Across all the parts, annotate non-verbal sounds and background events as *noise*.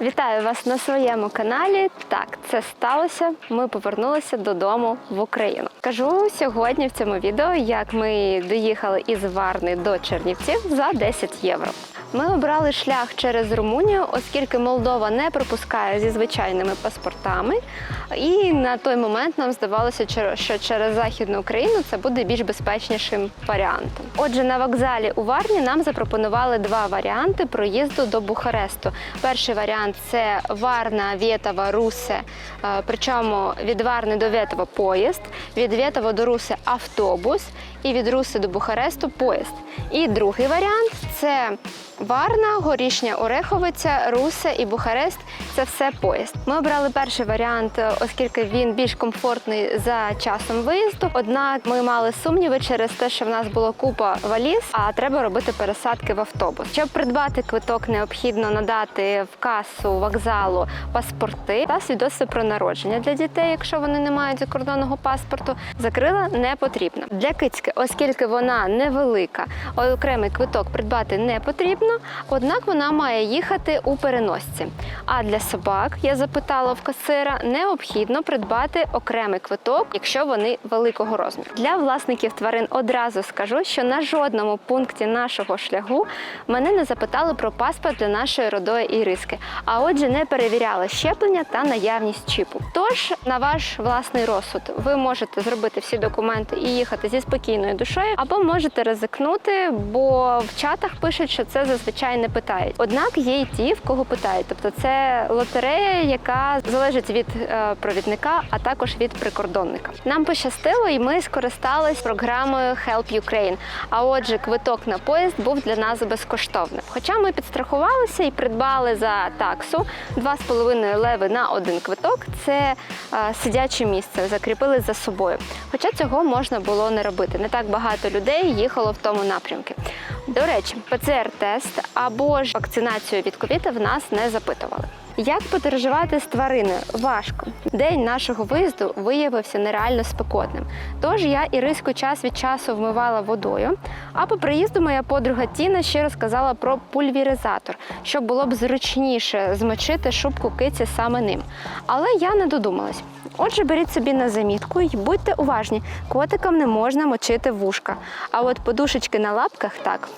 Вітаю вас на своєму каналі. Так, це сталося. Ми повернулися додому в Україну. Кажу сьогодні в цьому відео, як ми доїхали із Варни до Чернівців за 10 євро. Ми обрали шлях через Румунію, оскільки Молдова не пропускає зі звичайними паспортами. І на той момент нам здавалося, що через Західну Україну це буде більш безпечнішим варіантом. Отже, на вокзалі у Варні нам запропонували два варіанти проїзду до Бухаресту. Перший варіант це Варна, Вєтова, Русе. е, Причому від Варни до Вєтова поїзд, від Вєтова до Руси автобус і від Руси до Бухаресту поїзд. І другий варіант це Варна, Горішня Ореховиця, Русе і Бухарест це все поїзд. Ми обрали перший варіант, е, оскільки він більш комфортний за часом виїзду. Однак ми мали сумніви через те, що в нас було купа валіз, а треба робити пересадки в автобус. Щоб придбати квиток, необхідно надати в касу вокзалу паспорти та свідоцтво про народження для дітей, якщо вони не мають закордонного паспорту. Закрила не потрібно. Для кицьки, оскільки вона невелика, окремий квиток придбати не потрібно, однак вона має їхати у переносці. А для собак я запитала в касира, необхідно придбати окремий квиток, якщо вони великого розміру. Для власників тварин одразу скажу, що на жодному пункті нашого шляху мене не запитали про паспорт для нашої родої іриски, а отже, не перевіряли щеплення та наявність чіпу. Тож на ваш власний розсуд ви можете зробити всі документи і їхати зі спокійною душею, або можете ризикнути, бо в чатах пишуть, що це зазвичай не питають. Однак є й ті, в кого питають. Тобто це лотерея, яка залежить від е, провідника, а також від прикордонника. Нам пощастило, і ми скористались програмою Help Ukraine. А отже, квиток на поїзд був для нас безкоштовним. Хоча ми підстрахувалися і придбали за таксу 2,5 леви на один квиток. Це е, сидяче місце, закріпили за собою. Хоча цього можна було не робити. Так багато людей їхало в тому напрямку. До речі, ПЦР-тест або ж вакцинацію від ковіда в нас не запитували. Як подорожувати з твариною? Важко. День нашого виїзду виявився нереально спекотним. Тож я Іриску час від часу вмивала водою. А по приїзду моя подруга Тіна ще розказала про пульвіризатор, щоб було б зручніше змочити шубку киці саме ним. Але я не додумалась. Отже, беріть собі на замітку і будьте уважні, котикам не можна мочити вушка. А от подушечки на лапках так.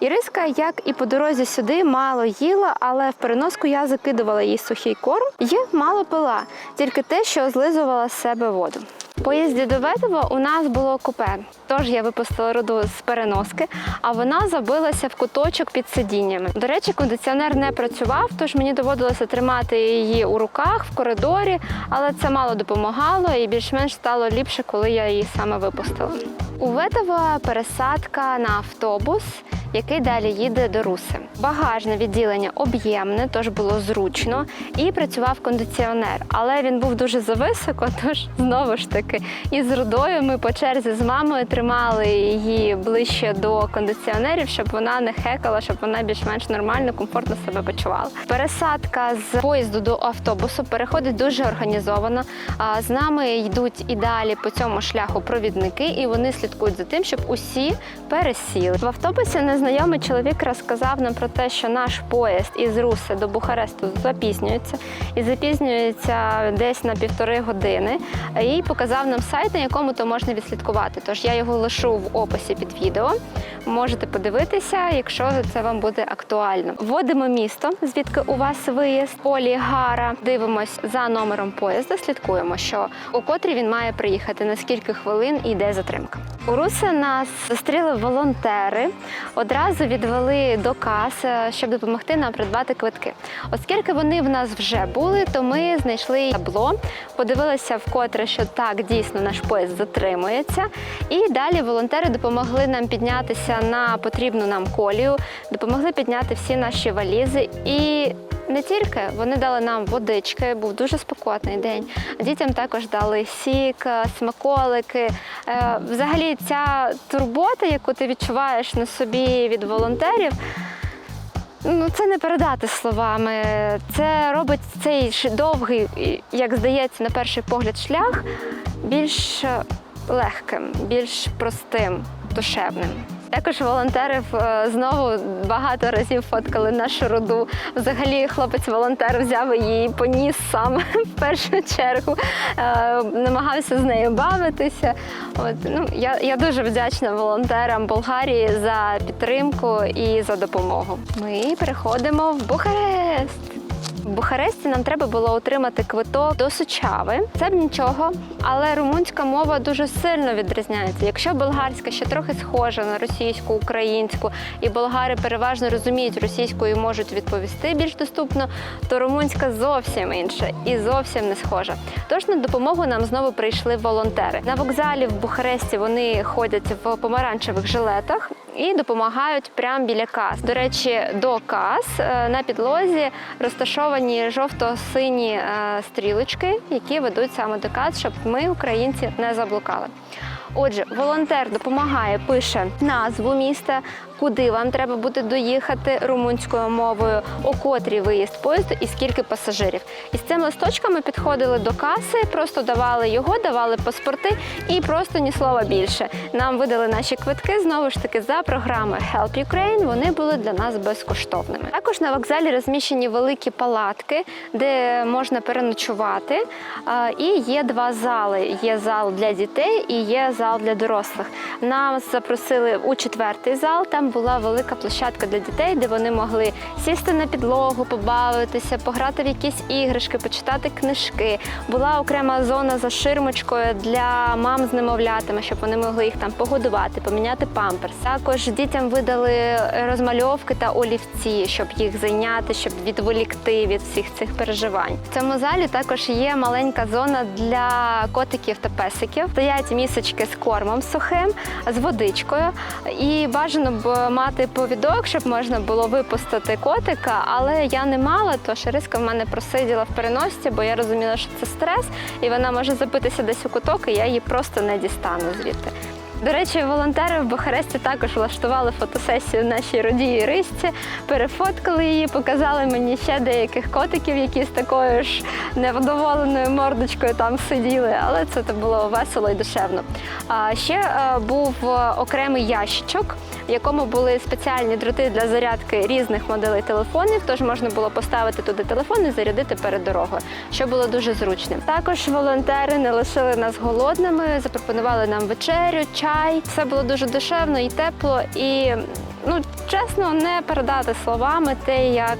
Іриска, як і по дорозі сюди, мало їла, але в переноску я закидувала їй сухий корм і мало пила, тільки те, що злизувала з себе воду. В поїзді до Ветова у нас було купе, тож я випустила роду з переноски, а вона забилася в куточок під сидіннями. До речі, кондиціонер не працював, тож мені доводилося тримати її у руках в коридорі, але це мало допомагало і більш-менш стало ліпше, коли я її саме випустила. У Ветова пересадка на автобус, який далі їде до Руси. Багажне відділення об'ємне, тож було зручно, і працював кондиціонер. Але він був дуже зависоко, *laughs* тож знову ж таки, із рудою ми по черзі з мамою тримали її ближче до кондиціонерів, щоб вона не хекала, щоб вона більш-менш нормально, комфортно себе почувала. Пересадка з поїзду до автобусу переходить дуже організовано. З нами йдуть і далі по цьому шляху провідники, і вони слідкують за тим, щоб усі пересіли. В автобусі незнайомий чоловік розказав нам про те, що наш поїзд із Руси до Бухаресту запізнюється і запізнюється десь на півтори години. І показав нам сайт, на якому то можна відслідкувати. Тож я його лишу в описі під відео. Можете подивитися, якщо це вам буде актуально. Вводимо місто, звідки у вас виїзд, полі Гара. Дивимось за номером поїзда, слідкуємо, що у котрі він має приїхати, на скільки хвилин і йде затримка. У Руси нас зустріли волонтери, одразу відвели до кас, е, щоб допомогти нам придбати квитки. Оскільки вони в нас вже були, то ми знайшли табло, подивилися вкотре, що так дійсно наш поїзд затримується. І далі волонтери допомогли нам піднятися на потрібну нам колію, допомогли підняти всі наші валізи і. Не тільки вони дали нам водички, був дуже спекотний день. Дітям також дали сік, е, смаколики. Е, Взагалі, ця турбота, яку ти відчуваєш на собі від волонтерів, ну це не передати словами. Це робить цей довгий, як здається, на перший погляд, шлях більш е, легким, більш простим, душевним. Також волонтерів е, знову багато разів фоткали нашу руду. Взагалі, хлопець-волонтер взяв її поніс сам *laughs* в першу чергу, е, намагався з нею бавитися. От, ну, я, я дуже вдячна волонтерам Болгарії за підтримку і за допомогу. Ми переходимо в Бухарест. В Бухаресті нам треба було отримати квиток до Сучави. Це б нічого, але румунська мова дуже сильно відрізняється. Якщо болгарська ще трохи схожа на російську, українську, і болгари переважно розуміють російську і можуть відповісти більш доступно, то румунська зовсім інша і зовсім не схожа. Тож на допомогу нам знову прийшли волонтери. На вокзалі в Бухаресті вони ходять в помаранчевих жилетах і допомагають прямо біля кас. До речі, до кас е, на підлозі розташовані жовто-сині е, стрілочки, які ведуть саме до кас, щоб ми, українці, не заблукали. Отже, волонтер допомагає, пише назву міста, куди вам треба буде доїхати румунською мовою, о котрій виїзд поїзду і скільки пасажирів. І з цим листочком ми підходили до каси, просто давали його, давали паспорти і просто ні слова більше. Нам видали наші квитки знову ж таки за програмою Help Ukraine. Вони були для нас безкоштовними. Також на вокзалі розміщені великі палатки, де можна переночувати. І є два зали: є зал для дітей і є зал для дорослих. Нас запросили у четвертий зал. Там була велика площадка для дітей, де вони могли сісти на підлогу, побавитися, пограти в якісь іграшки, почитати книжки. Була окрема зона за ширмочкою для мам з немовлятами, щоб вони могли їх там погодувати, поміняти памперс. Також дітям видали розмальовки та олівці, щоб їх зайняти, щоб відволікти від всіх цих переживань. В цьому залі також є маленька зона для котиків та песиків. Стоять місочки з кормом сухим, з водичкою. І бажано б мати повідок, щоб можна було випустити котика. Але я не мала, то Шириска в мене просиділа в переносці, бо я розуміла, що це стрес, і вона може забитися десь у куток, і я її просто не дістану звідти. До речі, волонтери в Бухаресті також влаштували фотосесію нашій родії Рисці, перефоткали її, показали мені ще деяких котиків, які з такою ж невдоволеною мордочкою там сиділи, але це було весело і душевно. А ще е, був е, окремий ящичок, в якому були спеціальні дроти для зарядки різних моделей телефонів, тож можна було поставити туди телефон і зарядити перед дорогою, що було дуже зручним. Також волонтери не лишили нас голодними, запропонували нам вечерю, чай. Все було дуже душевно і тепло. І ну чесно, не передати словами те, як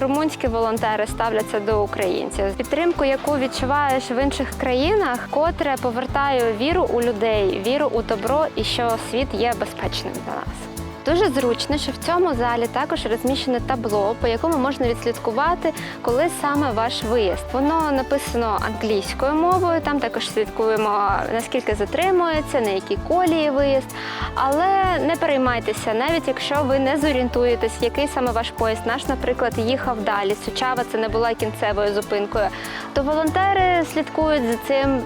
румунські волонтери ставляться до українців. Підтримку, яку відчуваєш в інших країнах, котре повертає віру у людей, віру у добро і що світ є безпечним для нас. Дуже зручно, що в цьому залі також розміщене табло, по якому можна відслідкувати, коли саме ваш виїзд. Воно написано англійською мовою. Там також слідкуємо наскільки затримується, на якій колії виїзд. Але не переймайтеся, навіть якщо ви не зорієнтуєтесь, який саме ваш поїзд. Наш, наприклад, їхав далі. Сучава це не була кінцевою зупинкою. То волонтери слідкують за цим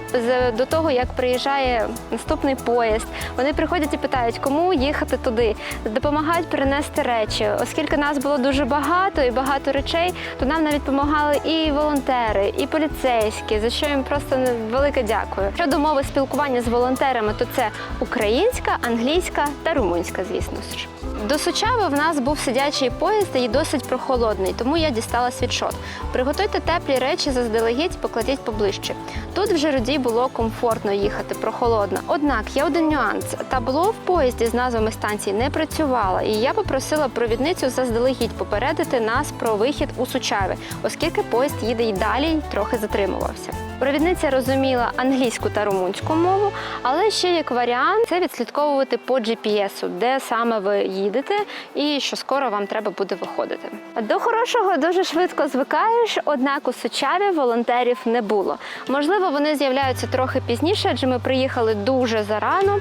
до того, як приїжджає наступний поїзд. Вони приходять і питають, кому їхати туди допомагають перенести речі. Оскільки нас було дуже багато і багато речей, то нам навіть допомагали і волонтери, і поліцейські, за що їм просто велике дякую. Щодо мови спілкування з волонтерами, то це українська, англійська та румунська, звісно ж. До Сучави в нас був сидячий поїзд і досить прохолодний, тому я дістала світшот. Приготуйте теплі речі заздалегідь, покладіть поближче. Тут в Жироді було комфортно їхати, прохолодно. Однак є один нюанс: табло в поїзді з назвами станцій не працювало, і я попросила провідницю заздалегідь попередити нас про вихід у Сучаві, оскільки поїзд їде й далі й трохи затримувався. Провідниця розуміла англійську та румунську мову, але ще як варіант це відслідковувати по GPS, де саме ви їдете, і що скоро вам треба буде виходити. До хорошого дуже швидко звикаєш, однак у Сучаві волонтерів не було. Можливо, вони з'являються трохи пізніше, адже ми приїхали дуже зарано.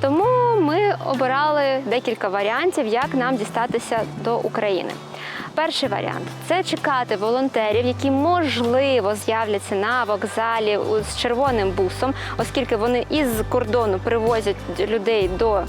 Тому ми обирали декілька варіантів, як нам дістатися до України. Перший варіант це чекати волонтерів, які можливо з'являться на вокзалі з червоним бусом, оскільки вони із кордону привозять людей до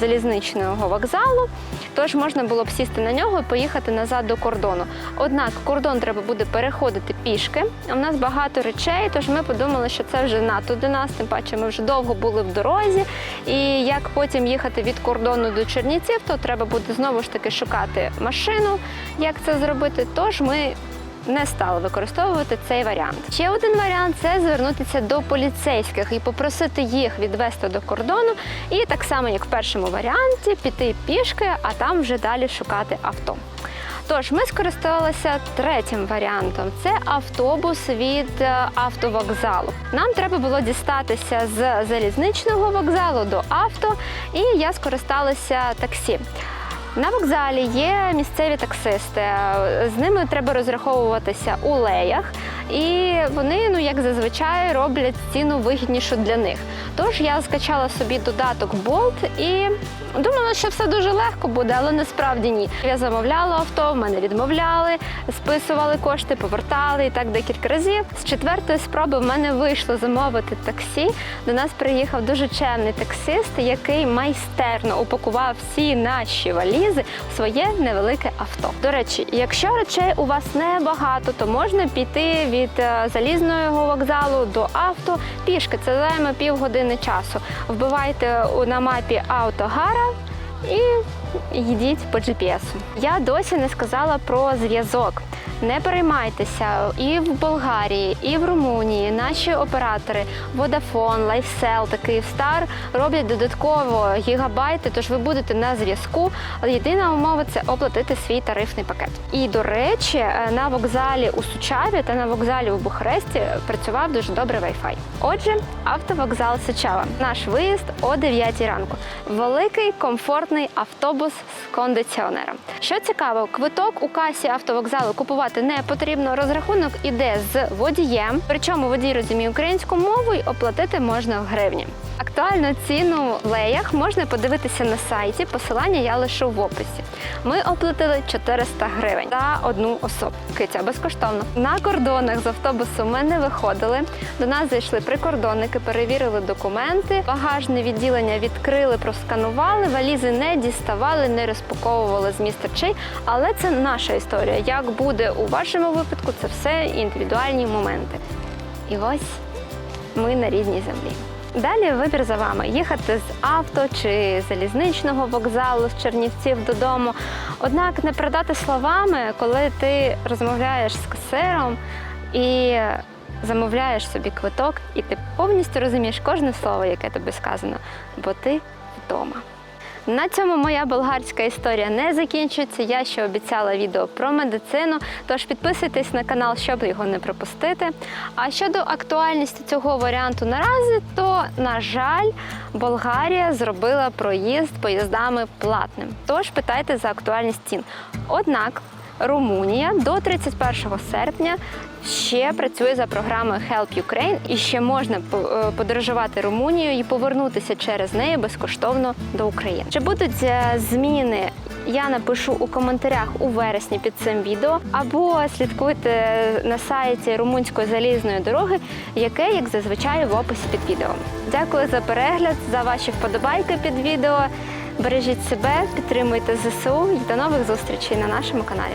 залізничного вокзалу. Тож можна було б сісти на нього і поїхати назад до кордону. Однак кордон треба буде переходити пішки. В нас багато речей, тож ми подумали, що це вже надто для нас. Тим паче, ми вже довго були в дорозі. І як потім їхати від кордону до Чернівців, то треба буде знову ж таки шукати машину, як це зробити. Тож ми не стали використовувати цей варіант. Ще один варіант це звернутися до поліцейських і попросити їх відвести до кордону, і так само, як в першому варіанті, піти пішки, а там вже далі шукати авто. Тож ми скористалися третім варіантом. Це автобус від е, автовокзалу. Нам треба було дістатися з залізничного вокзалу до авто, і я скористалася таксі. На вокзалі є місцеві таксисти. З ними треба розраховуватися у леях, і вони, ну як зазвичай, роблять ціну вигіднішу для них. Тож я скачала собі додаток Bolt і думала, що все дуже легко буде, але насправді ні. Я замовляла авто, в мене відмовляли, списували кошти, повертали і так декілька разів. З четвертої спроби в мене вийшло замовити таксі. До нас приїхав дуже чемний таксист, який майстерно упакував всі наші валізи в своє невелике авто. До речі, якщо речей у вас небагато, то можна піти від е, залізного вокзалу до авто пішки. Це займе півгодини часу. Вбивайте на мапі автогара і їдіть по GPS. Я досі не сказала про зв'язок. Не переймайтеся і в Болгарії, і в Румунії наші оператори Vodafone, LifeCell та Kyivstar роблять додатково гігабайти, тож ви будете на зв'язку. Але єдина умова це оплатити свій тарифний пакет. І до речі, е, на вокзалі у Сучаві та на вокзалі у Бухаресті працював дуже добре Wi-Fi. Отже, автовокзал Сичава. Наш виїзд о 9 ранку. Великий комфортний автобус з кондиціонером. Що цікаво, квиток у касі автовокзалу купувати не потрібно. Розрахунок іде з водієм. Причому водій розуміє українську мову і оплатити можна в гривні. Актуальну ціну в леях можна подивитися на сайті. Посилання я лишу в описі. Ми оплатили 400 гривень за одну особу. Киця безкоштовно. На кордонах з автобусу ми не виходили. До нас зайшли прикордонники, перевірили документи, багажне відділення відкрили, просканували, валізи не діставали, не розпаковували з міст речей. Але це наша історія. Як буде у вашому випадку, це все індивідуальні моменти. І ось ми на рідній землі. Далі вибір за вами: їхати з авто чи залізничного вокзалу з Чернівців додому. Однак не передати словами, коли ти розмовляєш з касиром і замовляєш собі квиток, і ти повністю розумієш кожне слово, яке тобі сказано, бо ти вдома. На цьому моя болгарська історія не закінчується. Я ще обіцяла відео про медицину, тож підписуйтесь на канал, щоб його не пропустити. А щодо актуальності цього варіанту наразі, то на жаль, Болгарія зробила проїзд поїздами платним. Тож питайте за актуальність цін. Однак Румунія до 31 серпня ще працює за програмою Help Ukraine і ще можна е, подорожувати Румунію і повернутися через неї безкоштовно до України. Чи будуть е, зміни? Я напишу у коментарях у вересні під цим відео, або слідкуйте на сайті румунської залізної дороги, яке, як зазвичай, в описі під відео. Дякую за перегляд, за ваші вподобайки під відео. Бережіть себе, підтримуйте ЗСУ і до нових зустрічей на нашому каналі.